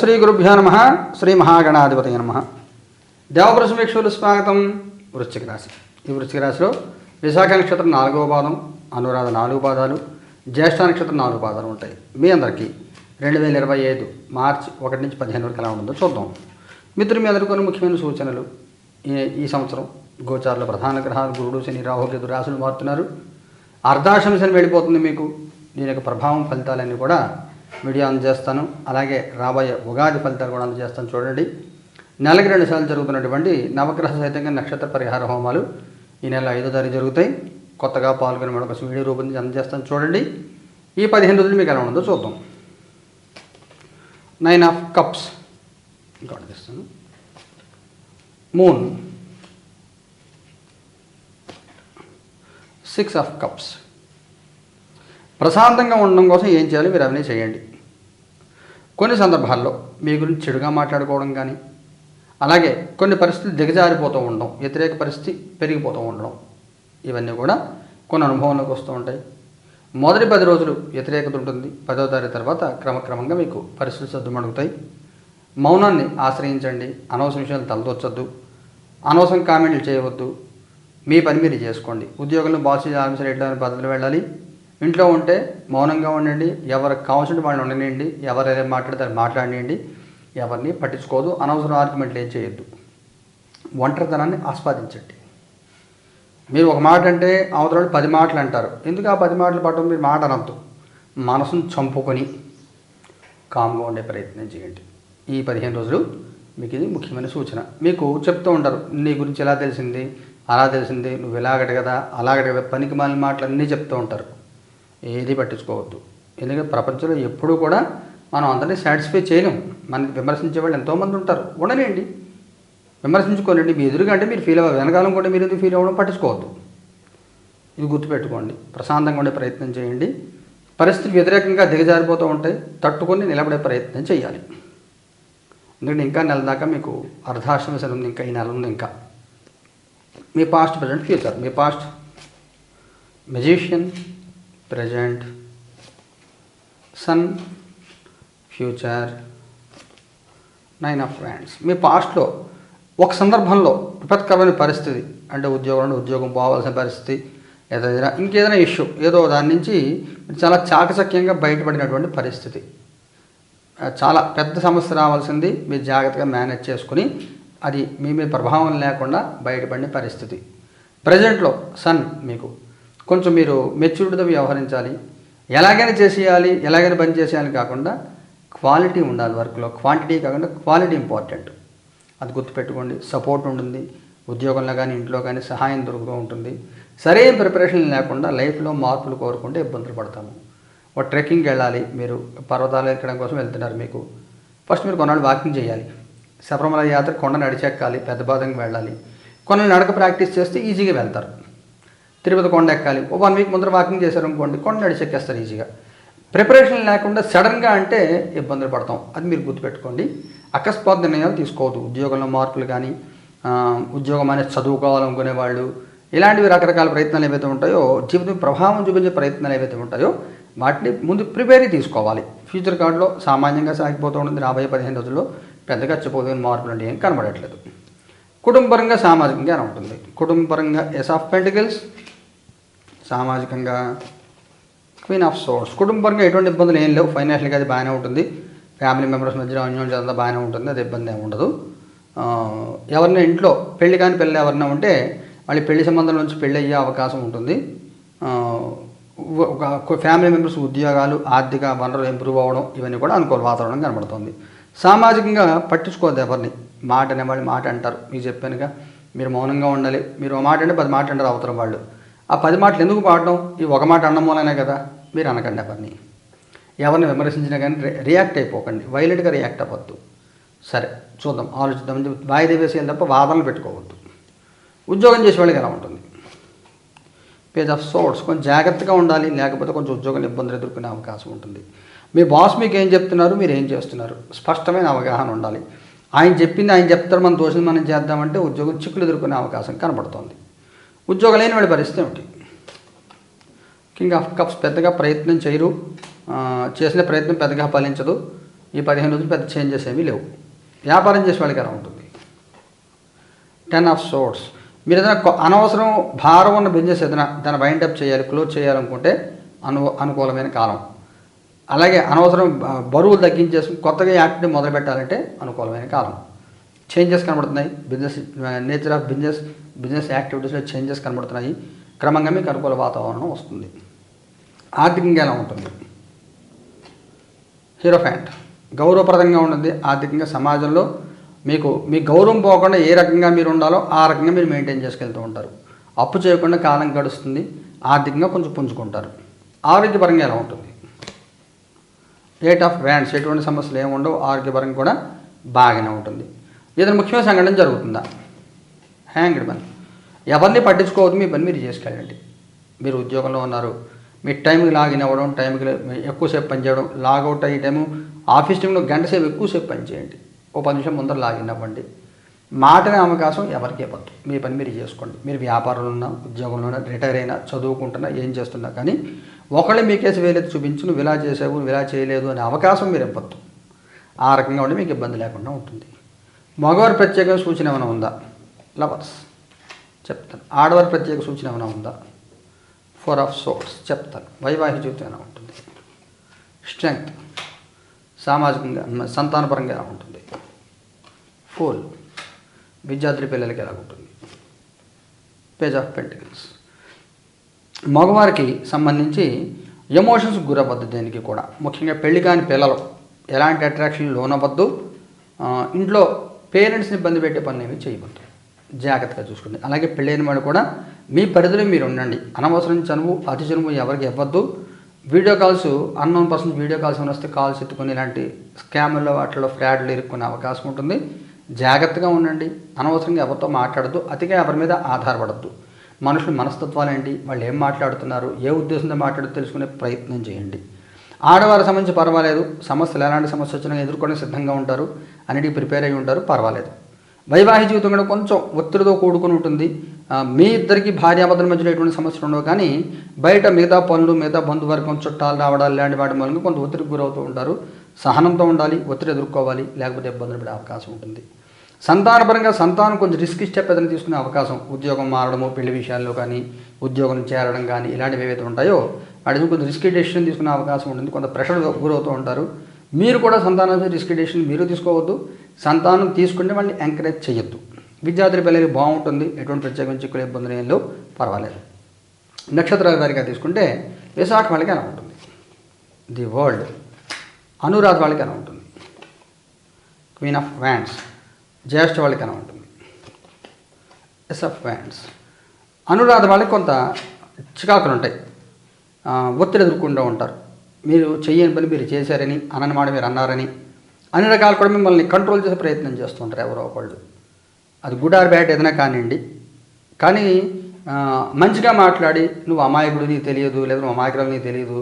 శ్రీ గురుభ్యో నమ శ్రీ మహాగణాధిపతి నమ. దేవపురుష వీక్షకులు స్వాగతం వృశ్చిక రాశి. ఈ వృశ్చిక రాశిలో విశాఖ నక్షత్రం నాలుగవ పాదం అనురాధ నాలుగు పాదాలు జ్యేష్ఠ నక్షత్రం నాలుగు పాదాలు ఉంటాయి. మీ అందరికీ రెండు వేల ఇరవై ఐదు మార్చి ఒకటి నుంచి పదిహేను వరకు ఎలా ఉందో చూద్దాం. మిత్రులు మీ అందరికీ కొన్ని ముఖ్యమైన సూచనలు. ఈ ఈ సంవత్సరం గోచారుల ప్రధాన గ్రహాలు గురుడు శని రాహుకేతు రాశులు మారుతున్నారు. అర్ధాశంశని వెళ్ళిపోతుంది మీకు. దీని యొక్క ప్రభావం ఫలితాలన్నీ కూడా వీడియో అందజేస్తాను అలాగే రాబోయే ఉగాది ఫలితాలు కూడా అందజేస్తాను చూడండి. నెలకి రెండు సార్లు జరుగుతున్నటువంటి నవగ్రహ సహితంగా నక్షత్ర పరిహార హోమాలు ఈ నెల ఐదో తారీఖు జరుగుతాయి. కొత్తగా పాల్గొని మరొక వీడియో రూపొందించి అందజేస్తాను చూడండి. ఈ పదిహేను రోజులు మీకు ఎలా ఉందో చూద్దాం. నైన్ ఆఫ్ కప్స్ ఇంకా అడిగిస్తాను మూన్ సిక్స్ ఆఫ్ కప్స్ ప్రశాంతంగా ఉండడం కోసం ఏం చేయాలి? మీరు అవన్నీ చేయండి. కొన్ని సందర్భాల్లో మీ గురించి చెడుగా మాట్లాడుకోవడం కానీ అలాగే కొన్ని పరిస్థితులు దిగజారిపోతూ ఉండడం వ్యతిరేక పరిస్థితి పెరిగిపోతూ ఉండడం ఇవన్నీ కూడా కొన్ని అనుభవంలోకి వస్తూ ఉంటాయి. మొదటి పది రోజులు వ్యతిరేకత ఉంటుంది. పదో తారీఖు తర్వాత క్రమక్రమంగా మీకు పరిస్థితులు సర్దుమడుగుతాయి మౌనాన్ని ఆశ్రయించండి. అనవసర విషయాలు తలదొచ్చొద్దు. అనవసరం కామెంట్లు చేయవద్దు. మీ పని మీరు చేసుకోండి. ఉద్యోగంలో బాస్ ఆఫీసర్ ఎట్లా బదులు వెళ్ళాలి? ఇంట్లో ఉంటే మౌనంగా ఉండండి. ఎవరికి కావాల్సిన వాళ్ళు ఉండనియండి. ఎవరైనా ఏదైనా మాట్లాడతారు మాట్లాడియండి ఎవరిని పట్టించుకోదు. అనవసరం ఆర్గ్యుమెంట్లు ఏం చేయొద్దు. ఒంటరితనాన్ని ఆస్వాదించండి. మీరు ఒక మాట అంటే అవతల పది మాటలు అంటారు. ఎందుకు ఆ పది మాటలు పట్టడం మీరు మాట అనద్దు? మనసును చంపుకొని కామ్గా ఉండే ప్రయత్నం చేయండి. ఈ పదిహేను రోజులు మీకు ఇది ముఖ్యమైన సూచన. మీకు చెప్తూ ఉంటారు నీ గురించి ఎలా తెలిసింది? అలా తెలిసింది? నువ్వు ఇలాగట కదా అలాగట కదా పనికి మాలిన మాటలు అన్నీ చెప్తూ ఉంటారు. ఏది పట్టించుకోవద్దు. ఎందుకంటే ప్రపంచంలో ఎప్పుడూ కూడా మనం అందరినీ సాటిస్ఫై చేయలేం. మనకి విమర్శించే వాళ్ళు ఎంతోమంది ఉంటారు. ఉండలేండి. విమర్శించుకోనండి మీ ఎదురుగా అంటే మీరు ఫీల్ అవ్వాలి వెనకాలం కూడా మీరు ఎందుకు ఫీల్ అవ్వడం పట్టించుకోవద్దు. ఇది గుర్తుపెట్టుకోండి. ప్రశాంతంగా ఉండే ప్రయత్నం చేయండి. పరిస్థితులు వ్యతిరేకంగా దిగజారిపోతూ ఉంటాయి. తట్టుకొని నిలబడే ప్రయత్నం చేయాలి. ఎందుకంటే ఇంకా నెల దాకా మీకు అర్ధాశ్రమశనం ఉంది ఇంకా ఈ నెల ఉంది ఇంకా. మీ past present future me past magician present sun future nine of hands మీ పాస్ట్లో ఒక సందర్భంలో విపత్కరమైన పరిస్థితి అంటే ఉద్యోగం ఉద్యోగం పోవాల్సిన పరిస్థితి ఏదైనా ఇంకేదైనా ఇష్యూ ఏదో దాని నుంచి చాలా చాకచక్యంగా బయటపడినటువంటి పరిస్థితి. చాలా పెద్ద సమస్య రావాల్సింది మీరు జాగ్రత్తగా మేనేజ్ చేసుకుని అది మీ మీద ప్రభావం లేకుండా బయటపడిన పరిస్థితి. ప్రజెంట్లో సన్ మీకు కొంచెం మీరు మెచ్యూరిటీతో వ్యవహరించాలి. ఎలాగైనా చేసేయాలి ఎలాగైనా పని చేసేయాలి కాకుండా క్వాలిటీ ఉండాలి వర్క్లో. క్వాంటిటీ కాకుండా క్వాలిటీ ఇంపార్టెంట్. అది గుర్తుపెట్టుకోండి. సపోర్ట్ ఉంటుంది. ఉద్యోగంలో కానీ ఇంట్లో కానీ సహాయం దొరుకుతూ ఉంటుంది. సరైన ప్రిపరేషన్ లేకుండా లైఫ్లో మార్పులు కోరుకుంటే ఇబ్బందులు పడతాము. ఒక ట్రెక్కింగ్కి వెళ్ళాలి. మీరు పర్వతాలు ఎక్కడం కోసం వెళ్తున్నారు మీకు. ఫస్ట్ మీరు కొన్నాళ్ళు వాకింగ్ చేయాలి. శబరిమల యాత్ర కొండ నడిచెక్కాలి పెద్ద బాధంగా వెళ్ళాలి. కొన్ని నడక ప్రాక్టీస్ చేస్తే ఈజీగా వెళ్తారు. తిరుపతి కొండ ఎక్కాలి. ఓ వన్ వీక్ ముందర వాకింగ్ చేశారు అనుకోండి కొండ నడిచెక్కేస్తారు ఈజీగా. ప్రిపరేషన్ లేకుండా సడన్గా అంటే ఇబ్బందులు పడతాం. అది మీరు గుర్తుపెట్టుకోండి. అకస్మాత్ నిర్ణయాలు తీసుకోవద్దు. ఉద్యోగంలో మార్పులు కానీ ఉద్యోగం అనేది చదువుకోవాలనుకునే వాళ్ళు ఇలాంటివి రకరకాల ప్రయత్నాలు ఏవైతే ఉంటాయో జీవితం ప్రభావం చూపించే ప్రయత్నాలు ఏవైతే ఉంటాయో వాటిని ముందు ప్రిపేర్ తీసుకోవాలి. ఫ్యూచర్ కార్డులో సామాన్యంగా సాగిపోతూ ఉంటుంది. రాబోయే పదిహేను రోజుల్లో పెద్దగా చెప్పబోతున్న మార్పులు అంటే ఏం కనబడట్లేదు. కుటుంబపరంగా సామాజికంగా ఉంటుంది? కుటుంబపరంగా ఎస్ ఆఫ్ పెంటికల్స్ సామాజికంగా క్వీన్ ఆఫ్ సోర్స్. కుటుంబంగా ఎటువంటి ఇబ్బందులు ఏం లేవు. ఫైనాన్షియల్గా అది బాగానే ఉంటుంది. ఫ్యామిలీ మెంబర్స్ మధ్యలో అన్యోన్యం అంతా బాగానే ఉంటుంది. అది ఇబ్బంది ఏమి ఉండదు. ఎవరిన ఎవరినైనా ఇంట్లో పెళ్ళి కాని పెళ్ళి ఎవరైనా ఉంటే మళ్ళీ పెళ్ళి సంబంధం నుంచి పెళ్ళి అయ్యే అవకాశం ఉంటుంది. ఒక ఫ్యామిలీ మెంబర్స్ ఉద్యోగాలు ఆర్థిక వనరులు ఇంప్రూవ్ అవ్వడం ఇవన్నీ కూడా అనుకూల వాతావరణం కనబడుతుంది. సామాజికంగా పట్టించుకోవద్దు ఎవరిని. మాట అనేవాళ్ళు మాట అంటారు. మీకు చెప్పానుగా మీరు మౌనంగా ఉండాలి. మీరు ఒక మాట అంటే పది మాట అంటారు అవతరం వాళ్ళు. ఆ పది మాటలు ఎందుకు పాడడం? ఈ ఒక మాట అన్నం మూలనే కదా. మీరు అనకండి ఎవరిని ఎవరిని విమర్శించినా కానీ రియాక్ట్ అయిపోకండి. వైలెంట్గా రియాక్ట్ అవ్వద్దు. సరే చూద్దాం ఆలోచిద్దాం. వాయిదా వేసేయాలి తప్ప వాదనలు పెట్టుకోవద్దు. ఉద్యోగం చేసే వాళ్ళకి ఎలా ఉంటుంది? Page of swords. కొంచెం జాగ్రత్తగా ఉండాలి. లేకపోతే కొంచెం ఉద్యోగం ఇబ్బందులు ఎదుర్కొనే అవకాశం ఉంటుంది. మీ బాస్ మీకు ఏం చెప్తున్నారు? మీరు ఏం చేస్తున్నారు? స్పష్టమైన అవగాహన ఉండాలి. ఆయన చెప్పింది ఆయన చెప్తారు మనం దోషం మనం చేద్దామంటే ఉద్యోగం చిక్కులు ఎదుర్కొనే అవకాశం కనబడుతోంది. ఉద్యోగం లేని వాడి పరిస్థితి ఏమిటి? కింగ్ ఆఫ్ కప్స్ పెద్దగా ప్రయత్నం చేయరు. చేసిన ప్రయత్నం పెద్దగా ఫలించదు ఈ పదిహేను రోజులు పెద్ద చేంజెస్ ఏమీ లేవు. వ్యాపారం చేసే వాళ్ళకి ఎలా ఉంటుంది? టెన్ ఆఫ్ సోర్స్ మీరు ఏదైనా అనవసరం భారం ఉన్న బిజినెస్ ఏదైనా దాన్ని వైండ్ అప్ చేయాలి క్లోజ్ చేయాలనుకుంటే అను అనుకూలమైన కాలం. అలాగే అనవసరం బరువు బరువులు తగ్గించేసి కొత్తగా యాక్టివిటీ మొదలు పెట్టాలంటే అనుకూలమైన కాలం. చేంజెస్ కనబడుతున్నాయి. Business nature of business business యాక్టివిటీస్లో చేంజెస్ కనబడుతున్నాయి. క్రమంగా మీకు అనుకూల వాతావరణం వస్తుంది. ఆర్థికంగా ఎలా ఉంటుంది? హీరో ఫ్యాంట్ గౌరవప్రదంగా ఉంటుంది ఆర్థికంగా సమాజంలో మీకు మీ గౌరవం పోకుండా ఏ రకంగా మీరు ఉండాలో ఆ రకంగా మీరు మెయింటైన్ చేసుకెళ్తూ ఉంటారు. అప్పు చేయకుండా కాలం గడుస్తుంది. ఆర్థికంగా కొంచెం పుంజుకుంటారు. ఆరోగ్యపరంగా ఎలా ఉంటుంది? రేట్ ఆఫ్ వ్యాండ్స్ ఎటువంటి సమస్యలు ఏమి ఉండవు. ఆరోగ్యపరంగా కూడా బాగానే ఉంటుంది. ఏదైనా ముఖ్యమైన సంఘటన జరుగుతుందా? హ్యాంగ్డ్ మన్ ఎవరిని పట్టించుకోవద్దు మీ పని మీరు చేసుకెళ్ళండి. మీరు ఉద్యోగంలో ఉన్నారు. మీ టైంకి లాగిన్ అవ్వడం టైంకి ఎక్కువసేపు పని చేయడం లాగౌట్ అయ్యే టైము ఆఫీస్ టైంలో గంట సేపు ఎక్కువసేపు పని చేయండి. ఓ పది నిమిషం ముందర లాగిన్ అవ్వండి. మాటనే అవకాశం ఎవరికి ఇవ్వద్దు. మీ పని మీరు చేసుకోండి. మీరు వ్యాపారంలో ఉన్నా ఉద్యోగంలో ఉన్నా రిటైర్ అయినా చదువుకుంటున్నా ఏం చేస్తున్నా కానీ ఒకళ్ళు మీకేసి వేలెత్తి చూపించి నువ్వు ఇలా చేసావు నువ్వు ఇలా చేయలేదు అనే అవకాశం మీరు ఇవ్వద్దు. ఆ రకంగా ఉండి మీకు ఇబ్బంది లేకుండా ఉంటుంది. మగవారి ప్రత్యేక సూచన ఏమైనా ఉందా? లవర్స్. చెప్తాను. ఆడవారి ప్రత్యేక సూచన ఏమైనా ఉందా? Four of swords. చెప్తాను. వైవాహిక జీవితం ఎలా ఉంటుంది? స్ట్రెంగ్త్. సామాజికంగా సంతానపరంగా ఎలా ఉంటుంది? ఫోల్. విద్యార్థుల పిల్లలకి ఎలా ఉంటుంది? Page of pentacles. మగవారికి సంబంధించి ఎమోషన్స్ గురవద్దు దేనికి కూడా. ముఖ్యంగా పెళ్ళి కాని పిల్లలు ఎలాంటి అట్రాక్షన్ లోనవద్దు ఇంట్లో పేరెంట్స్ని ఇబ్బంది పెట్టే పనులు ఏమి చేయవద్దు. జాగ్రత్తగా చూసుకోండి. అలాగే పెళ్ళైన వాడు కూడా మీ పరిధిలో మీరు ఉండండి. అనవసరం చనువు అతి చనువు ఎవరికి ఇవ్వద్దు. Video calls unknown person video calls ఏమైనా వస్తే కాల్స్ ఎత్తుకొని ఇలాంటి స్కామ్లో వాటిలో ఫ్రాడ్లు ఇరుక్కునే అవకాశం ఉంటుంది. జాగ్రత్తగా ఉండండి. అనవసరంగా ఎవరితో మాట్లాడద్దు. అతిగా ఎవరి మీద ఆధారపడద్దు. మనుషుల మనస్తత్వాలు ఏంటి? వాళ్ళు ఏం మాట్లాడుతున్నారు? ఏ ఉద్దేశంతో మాట్లాడుతూ తెలుసుకునే ప్రయత్నం చేయండి. ఆడవారి సంబంధించి పర్వాలేదు. సమస్యలు ఎలాంటి సమస్య వచ్చినా ఎదుర్కోవడానికి సిద్ధంగా ఉంటారు. అన్నిటికీ ప్రిపేర్ అయ్యి ఉంటారు. పర్వాలేదు. వైవాహిక జీవితం కూడా కొంచెం ఒత్తిడితో కూడుకుని ఉంటుంది. మీ ఇద్దరికి భార్యాభర్తల మధ్యలో ఎటువంటి సమస్యలు ఉండవు. కానీ బయట మిగతా పనులు మిగతా బంధువర్గం చుట్టాలు రావడాలు లాంటి వాటి మూలంగా కొంత ఒత్తిడికి గురవుతూ ఉంటారు. సహనంతో ఉండాలి ఒత్తిడి ఎదుర్కోవాలి లేకపోతే ఇబ్బందులు పడే అవకాశం ఉంటుంది. సంతానపరంగా సంతానం కొంచెం రిస్క్ స్టెప్ ఏదైనా తీసుకునే అవకాశం. ఉద్యోగం మారడము పెళ్ళి విషయాల్లో కానీ ఉద్యోగం చేరడం కానీ ఇలాంటివి ఏవైతే ఉంటాయో వాటి కొంచెం రిస్క్ డెసిషన్ తీసుకునే అవకాశం ఉంటుంది. కొంత ప్రెషర్ గురవుతూ ఉంటారు. మీరు కూడా సంతానం రిస్క్ డెసిషన్ మీరు తీసుకోవద్దు. సంతానం తీసుకుంటే వాళ్ళని ఎంకరేజ్ చేయొద్దు. విద్యార్థుల పిల్లలకి బాగుంటుంది ఎటువంటి ప్రత్యేకించి చిక్కులు ఇబ్బందులు ఏం లేవు పర్వాలేదు. నక్షత్రాల వారిగా తీసుకుంటే విశాఖ వాళ్ళకి ఎలా ఉంటుంది? ది వరల్డ్ అనురాధ వాళ్ళకి ఎలా ఉంటుంది? క్వీన్ ఆఫ్ వ్యాండ్స్ జ్యేష్ఠ వాళ్ళకి ఎలా ఉంటుంది? ఎస్ ఆఫ్ వ్యాండ్స్ అనురాధ వాళ్ళకి కొంత చికాకులు ఉంటాయి. ఒత్తిడి ఎదుర్కొంటూ ఉంటారు. మీరు చేయని పని మీరు చేశారని అననమాట మీరు అన్నారని అన్ని రకాలు కూడా మిమ్మల్ని కంట్రోల్ చేసే ప్రయత్నం చేస్తుంటారు ఎవరో ఒకళ్ళు. అది గుడ్ ఆర్ బ్యాడ్ ఏదైనా కానివ్వండి. కానీ మంచిగా మాట్లాడి నువ్వు అమాయకుడు నీకు తెలియదు లేదా నువ్వు అమాయకురాలు నీకు తెలియదు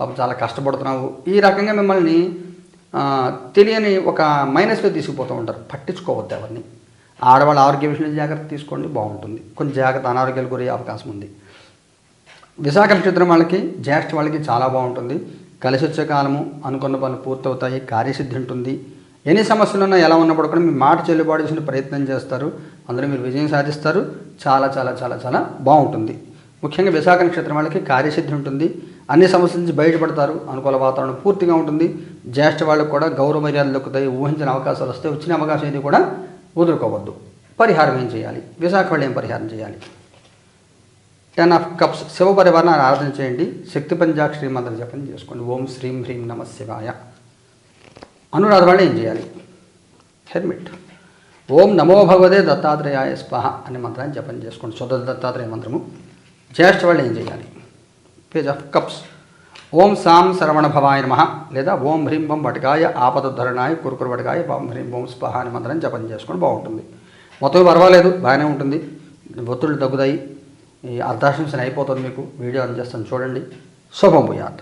పాపం చాలా కష్టపడుతున్నావు ఈ రకంగా మిమ్మల్ని తెలియని ఒక మైనస్లో తీసుకుపోతూ ఉంటారు. పట్టించుకోవద్దు ఎవరిని. ఆడవాళ్ళ ఆరోగ్య విషయంలో జాగ్రత్త తీసుకోండి బాగుంటుంది. కొంచెం జాగ్రత్త అనారోగ్యాలు గురయ్యే అవకాశం ఉంది. విశాఖ నక్షత్రం వాళ్ళకి జ్యేష్ఠ వాళ్ళకి చాలా బాగుంటుంది. కలిసి వచ్చే కాలము అనుకున్న పనులు పూర్తవుతాయి కార్యసిద్ధి ఉంటుంది. ఎన్ని సమస్యలు ఉన్నా ఎలా ఉన్నప్పుడు కూడా మీ మాట చెల్లుబాటు చేసిన ప్రయత్నం చేస్తారు. అందులో మీరు విజయం సాధిస్తారు. చాలా చాలా చాలా చాలా బాగుంటుంది. ముఖ్యంగా విశాఖ నక్షత్రం వాళ్ళకి కార్యసిద్ధి ఉంటుంది. అన్ని సమస్యల నుంచి బయటపడతారు. అనుకూల వాతావరణం పూర్తిగా ఉంటుంది. జ్యేష్ఠ వాళ్ళకు కూడా గౌరవ మర్యాదలు దొక్కుతాయి. ఊహించిన అవకాశాలు వస్తే వచ్చిన అవకాశం ఏది కూడా వదులుకోవద్దు. పరిహారం ఏం చేయాలి? విశాఖ వాళ్ళు ఏం పరిహారం చేయాలి? టెన్ ఆఫ్ కప్స్ శివ పరివారాన్ని ఆరాధన చేయండి. శక్తి శ్రీ మంత్రం జపం చేసుకోండి. ఓం శ్రీం హ్రీం నమ శివాయ. అనురాధ వాళ్ళు ఏం చేయాలి? హెల్మెట్ ఓం నమో భగవదే దత్తాత్రేయాయ స్పహ అనే మంత్రాన్ని జపం చేసుకోండి. శుద్ధ దత్తాత్రేయ మంత్రము. జ్యేష్ఠ వాళ్ళు ఏం చేయాలి? Page of cups. ఓం సాం శరవణ భవాయ నమ లేదా ఓం హ్రీం బం వటకాయ ఆపదధరణాయ కురుకురు వటకాయ ఓం హ్రీం ఓం స్పహ అనే మంత్రాన్ని జపం చేసుకోండి. బాగుంటుంది. మొత్తం పర్వాలేదు. బాగానే ఉంటుంది. ఒత్తిళ్ళు తగ్గుతాయి. ఈ అర్ధాశంసన అయిపోతుంది మీకు. వీడియో అందజేస్తాను చూడండి. శుభం భూయాత్.